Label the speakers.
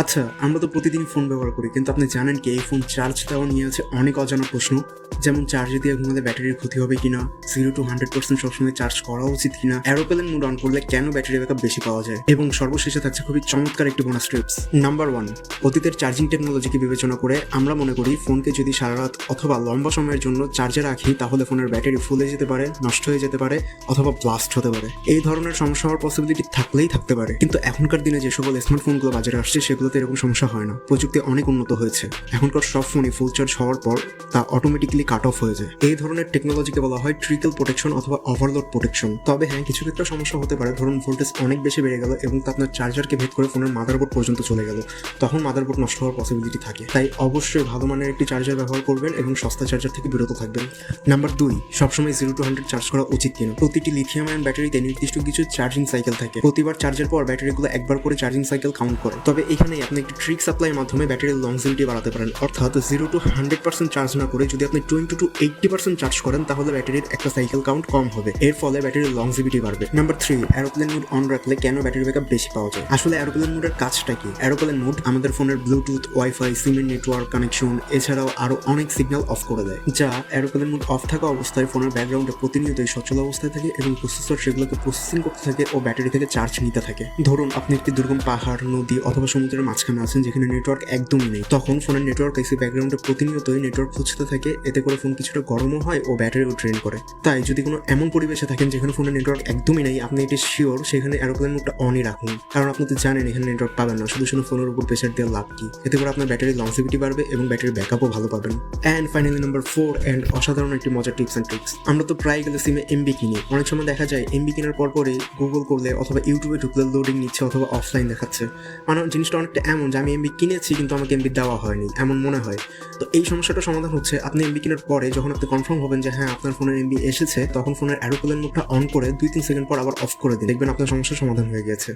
Speaker 1: আচ্ছা আমরা তো প্রতিদিন ফোন ব্যবহার করি, কিন্তু আপনি জানেন কি, এই ফোন চার্জ দেওয়া নিয়ে আছে অনেক অজানা প্রশ্ন। যেমন চার্জে দিয়ে ঘুমালে ব্যাটারির ক্ষতি হবে কিনা জিরো টু হান্ড্রেড পার্সেন্ট সবসময় চার্জ করা উচিত কিনা অ্যারোপ্লেন মুড অন করলে কেন ব্যাটারি ব্যাকআপ বেশি পাওয়া যায়? এবং সর্বশেষে থাকছে খুবই চমৎকার একটি বোনাস ট্রিপস নাম্বার ওয়ান অতীতের চার্জিং টেকনোলজিকে বিবেচনা করে আমরা মনে করি ফোনকে যদি সারা রাত অথবা লম্বা সময়ের জন্য চার্জে রাখি, তাহলে ফোনের ব্যাটারি ফুলে যেতে পারে, নষ্ট হয়ে যেতে পারে অথবা ব্লাস্ট হতে পারে। এই ধরনের সমস্যা হওয়ার পসিবিলিটি থাকলেই থাকতে পারে। কিন্তু এখনকার দিনে যে সকল স্মার্টফোনগুলো বাজারে আসছে, সেগুলোতে এরকম সমস্যা হয় না। প্রযুক্তি অনেক উন্নত হয়েছে। এখনকার সব ফোনই ফুল চার্জ হওয়ার পর তা অটোমেটিক্যালি কাট অফ হয়ে যায়। এই ধরনের টেকনোলজিকে বলা হয় ট্রিকল প্রোটেকশন অথবা ওভারলোড প্রোটেকশন তবে হ্যাঁ কিছু ক্ষেত্রে সমস্যা হতে পারে। ধরুন ভোল্টেজ অনেক বেশি বেড়ে গেল এবং তা আপনার চার্জারকে ভেদ করে ফোনের মাদারবোর্ড পর্যন্ত চলে গেল। তখন মাদারবোর্ড নষ্ট হওয়ার পসিবিলিটি থাকে। তাই অবশ্যই ভালো মানের একটি চার্জার ব্যবহার করবেন এবং সস্তা চার্জার থেকে বিরত থাকবেন। নাম্বার দুই, সবসময় জিরো টু হান্ড্রেড চার্জ করা উচিত কিনা? প্রতিটি লিথিয়াম আয়ন ব্যাটারিতে নির্দিষ্ট কিছু চার্জিং সাইকেল থাকে। প্রতিবার চার্জের পর ব্যাটারিগুলো একবার করে চার্জিং সাইকেল কাউন্ট করে। তবে এখানেই আপনি একটি ট্রিক সাপ্লাইয়ের মাধ্যমে ব্যাটারির লংজিভিটি বাড়াতে পারেন। অর্থাৎ zero to hundred percent charge না করে যদি আপনি twenty to eighty percent charge করেন, তাহলে ব্যাটারির একটা সাইকেল কাউন্ট কম হবে। এর ফলে ব্যাটারির লংজিভিটি বাড়বে। Number three aeroplane mode on রাখলে কেন ব্যাটারি ব্যাকআপ বেশি পাওয়া যায়? আসলে অ্যারোপ্লেন মুডের কাজটা কি? অ্যারোপ্লেন মুড আমাদের ফোনের ব্লুটুথ ওয়াইফাই সিমের নেটওয়ার্ক কানেকশন এছাড়াও আরও অনেক সিগন্যাল অফ করে দেয়। যা অ্যারোপ্লেন মুড অফ থাকা অবস্থায় ফোনের ব্যাকগ্রাউন্ডে প্রতিনিয়তই সচল অবস্থায় থাকে এবং প্রসেসর সেগুলোকে প্রসেসিং করতে থাকে ও ব্যাটারি থেকে চার্জ নিতে থাকে। ধরুন, আপনি একটি দুর্গম পাহাড়, নদী অথবা সমুদ্রের মাঝখানে আছেন যেখানে নেটওয়ার্ক একদমই নেই। তখন ফোনের নেটওয়ার্ক এসে ব্যাকগ্রাউন্ডে প্রতিনিয়তই নেটওয়ার্ক খুঁজতে থাকে, এতে করে ফোন কিছুটা গরমও হয় ও ব্যাটারিও ড্রেন করে। তাই যদি কোনো এমন পরিবেশে থাকেন যেখানে ফোনের নেটওয়ার্ক একদমই নেই, আপনি এটি শিওর সেখানে অ্যারোপ্লেন মুডটা অনই রাখুন। কারণ আপনি তো জানেন এখানে নেটওয়ার্ক পাবেন না, শুধু শুধু ফোনের উপর প্রেশার দেওয়ার লাভ কি? এতে করে আপনার ব্যাটারির লংসিভিটি বাড়বে এবং ব্যাটারির ব্যাকআপও ভালো পাবেন। And finally number four and অসাধারণ একটি মজার টিপস অ্যান্ড ট্রিক্স আমরা তো প্রায় গেলে সিমে এমবি কিনি। অনেক সময় দেখা যায় এমবি কেনার পর পরে গুগল করলে অথবা ইউটিউবে ঢুকলে লোডিং নিচ্ছে অথবা অফলাইন দেখাচ্ছে। মানে জিনিসটা অনেকটা এমন যে আমি এমবি কিনেছি কিন্তু আমাকে এমবি দেওয়া হয়নি, এমন মনে হয়। তো এই সমস্যাটা সমাধান হচ্ছে আপনি এমবি কেনার পরে যখন আপনি কনফার্ম হবেন যে হ্যাঁ আপনার ফোনের এমবি এসেছে, তখন ফোনের অ্যারোপ্লেন মুখটা অন করে দুই তিন সেকেন্ড পর আবার অফ করে দিন। দেখবেন আপনার সমস্যার সমাধান হয়ে গেছে।